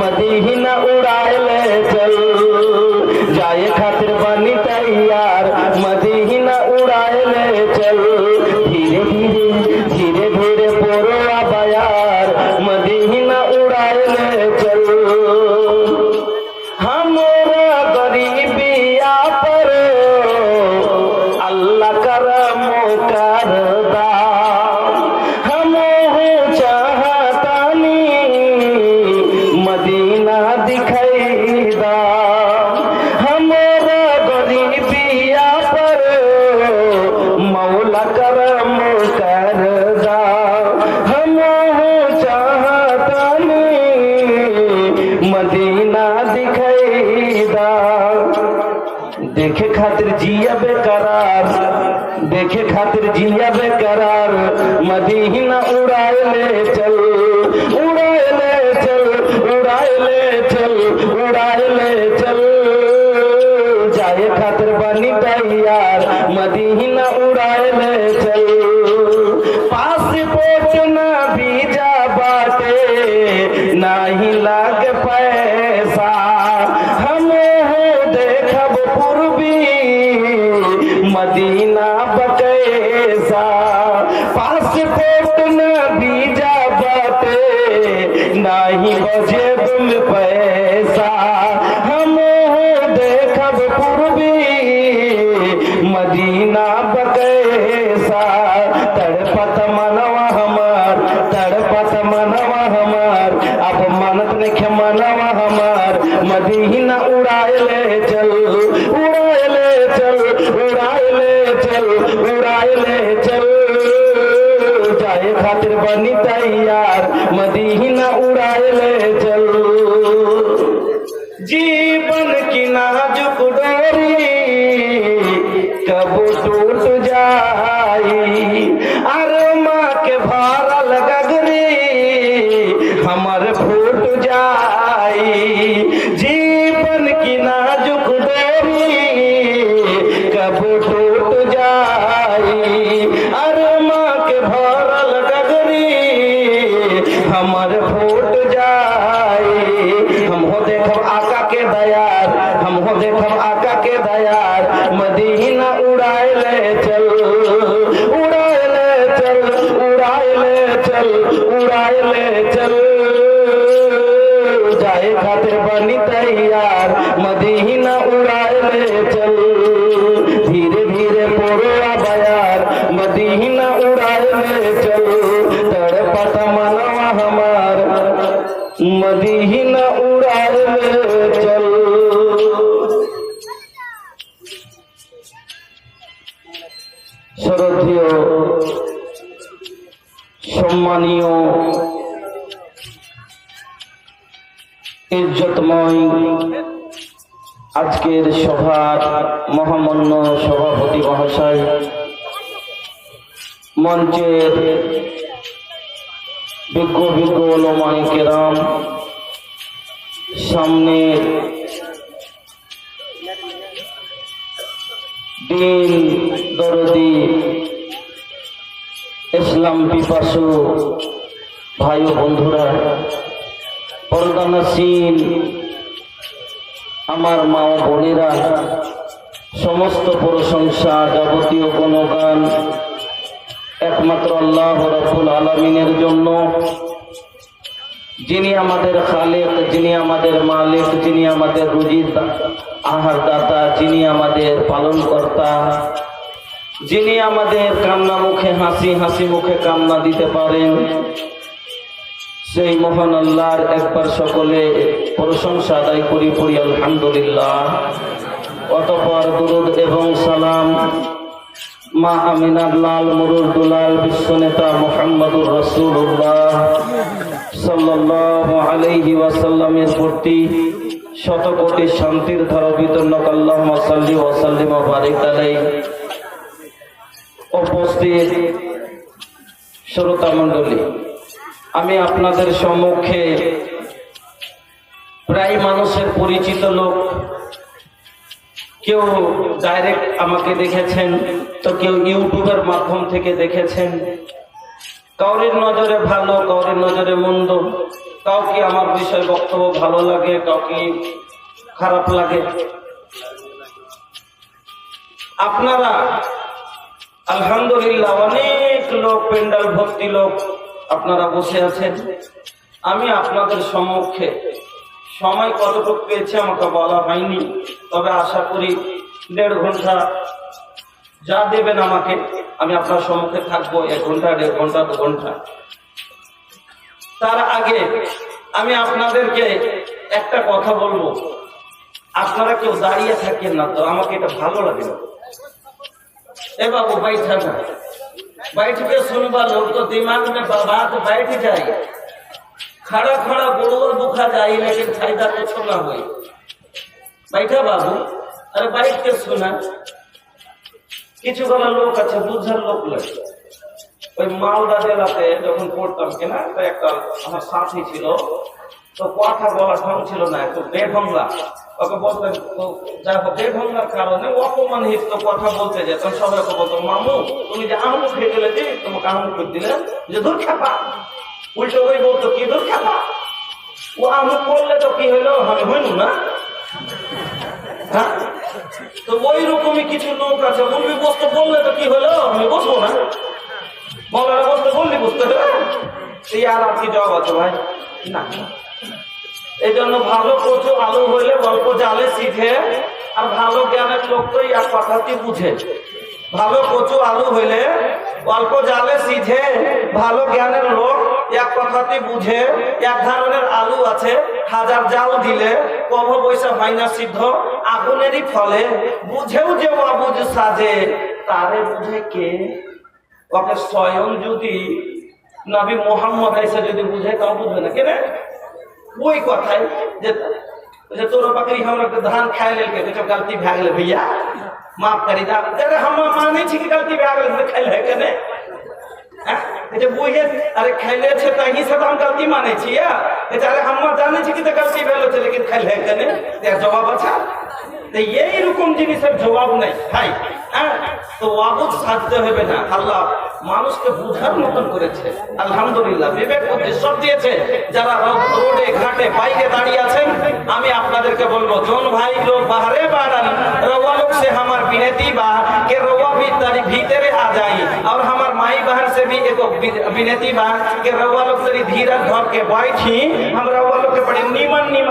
Medina উড়াইলে চল। যায় খাতের পানি তৈয়ার মদিনা উড়াইলে চল। ধীরে ধীরে ধীরে ধীরে পড়ো আবায়ার মদিনা উড়াইলে চল। دیکھے خاطر جیا بے قرار، دیکھے خاطر جیا بے قرار، مدینہ اڑائے لے چل، اڑائے لے چل، اڑائے لے چل، اڑائے لے چل۔ جائے خاطر بنی تیار مدینہ اڑائے لے چل۔ پاس پہنچنا بھی جا باٹے نہ ہی لگ پائے پوربی مدینہ بکیسا پاس پیٹ نہ بیجا باتے نہ ہی بجے بل پیسا ہمیں دیکھب پوربی বাবা নিতাইয়ার মদিনা উড়াইলে চল दयार मदीना उड़ाए ले चल उड़ाए ले चल उड़ाए ले चल उड़ाए ले चल जाए खातिर बनी तैयार मदीना उड़ाए ले चल শ্রদ্ধেয় সম্মানীয় ইজ্জতময় আজকের সভার মহামান্য সভাপতি মহাশয় মঞ্চের বিজ্ঞ বিজ্ঞ ওলমাই কেরাম সামনের দিন দরদি ইসলাম পিপাসু ভাই ও বন্ধুরা পর্দানাসীন আমার মা ও বোনেরা, সমস্ত প্রশংসা যাবতীয় গুণগান একমাত্র আল্লাহ রব্বুল আলমিনের জন্য যিনি আমাদের খালেক, যিনি আমাদের মালিক, যিনি আমাদের রুজির আহার দাতা যিনি আমাদের পালন কর্তা যিনি আমাদের কান্না মুখে হাসি হাসি মুখে কান্না দিতে পারেন, সেই মহান আল্লাহর একবার সকলে প্রশংসা আদায় করি, পড়ি আলহামদুলিল্লাহ। অতপর দুরুদ এবং সালাম মা আমিনার লাল মরুর দুলাল বিশ্ব নেতা মোহাম্মদুর রসুল্লাহ ওয়াসাল্লামের প্রতি বারিক মণ্ডলী আমি আপনাদের সম্মুখে প্রায় মানুষের পরিচিত লোক কেউ ডাইরেক্ট আমাকে দেখেছেন, তো কেউ ইউটিউবের মাধ্যম থেকে দেখেছেন। কাউরির নজরে ভালো, কাউরির নজরে মন্দ, কাউকে আমার বিষয় বক্তব্য ভালো লাগে, কাউকে খারাপ লাগে। আপনারা, আলহামদুলিল্লাহ, অনেক লোক পেন্ডাল ভর্তি লোক আপনারা বসে আছেন। আমি আপনাদের সম্মুখে সময় কতটুকু পেয়েছে আমাকে বলা হয়নি তবে আশা করি দেড় ঘন্টা যা দেবেন আমাকে আমি আপনার সম্মুখে থাকবো এক ঘন্টা দেড় ঘন্টা দু ঘন্টা তার আগে আমি আপনাদেরকে একটা কথা বলবো আপনারা কেউ দাঁড়িয়ে থাকেন না তো আমাকে এটা ভালো লাগে না ए बाबू बैठा ना बैठ के सुनबा लोग तो दिमाग में बात बैठ जाए খাড়া খাড়া বড় বোখা যাই মেয়েদের ফায়দা করছ না বাইটা বাবু, আরে বাইক কেছো না কিছু গলা লোক আছে, বুঝার লোক লাগে ওই মালদা জেলাতে যখন পড়তাম কিনা, তো একটা আমার সাথী ছিল, তো কথা বলা ঢং ছিল না তো বেভঙ্গা ওকে বলতেন, তো যাই হোক বেভঙ্গার কারণে অপমান হিত কথা বলতে যেত সবাই বলতো, মামু, তুমি যে আমুক খেয়ে গেলে যে তোমাকে আমুক করে দিলে যে ধর খেপা উল্টো ওই বলতো, কি দূর খেলা? ও আমুক করলে তো কি হইল আমি হইনু না। হ্যাঁ? তো ওই রকমই কিছু লোক আছে, বলবি বসতে, বললে তো কি হলো? আমি বসবো না। বলার বসতে বললি বুঝতে হবে। এই আর আর কি জবাব আছে ভাই? না। এই জন্য ভালো কচু আলু হইলে গল্প জালে শিখে আর ভালো জ্ঞানের লোক তো এক কথাটি বুঝে। ভালো কচু আলু হইলে অল্প জালে সিঝে ভালো জ্ঞানের লোক এক কথাটি বুঝে এক ধরনের আলু আছে হাজার জাল দিলে কভ পয়সা হয় না সিদ্ধ আগুনেরই ফলে বুঝেও যে অবুঝ সাজে তারে বুঝে কে ওকে স্বয়ং যদি নবী মোহাম্মদ এসে যদি বুঝে তাও বুঝবে না কেন ওই কথাই যে যে तोरा बकरी हमरा के धान खाए लेल के तो गलती भए गेल भैया माफ करी दा अरे हम मानै छी कि गलती भए गेल खाइ है कने એટલે બોહે અરે ખેલે છે તો અહીં સદામ ગલતી માને છે યા એટલે અરે હમ્મા જાણે છે કે તે ગલતી વેલો છે લેકિન ખેલે કને জিনিসের জবাব নেই, ভাই হ্যাঁ? তো ওয়াবুদ সাজতে হবে না। আল্লাহ মানুষকে বুঝার মতন করেছে। আলহামদুলিল্লাহ, বিবেক বুদ্ধি সব দিয়েছে। যারা রোডে ঘাটে, বাইরে দাঁড়িয়ে আছেন, আমি আপনাদেরকে বলব, জন ভাই লোক বাহারে বাড়ান। রোয়া লোক সে আমার বিনেতি বা, কে রোয়া ভিতরে আ যাই আর जाई और हमार माई बहन से भी एगो वि- विनती बा के रउआ लोग तरी धीरज धर के बैठी हम रउआ लोग के बड़ी नीमन नीमन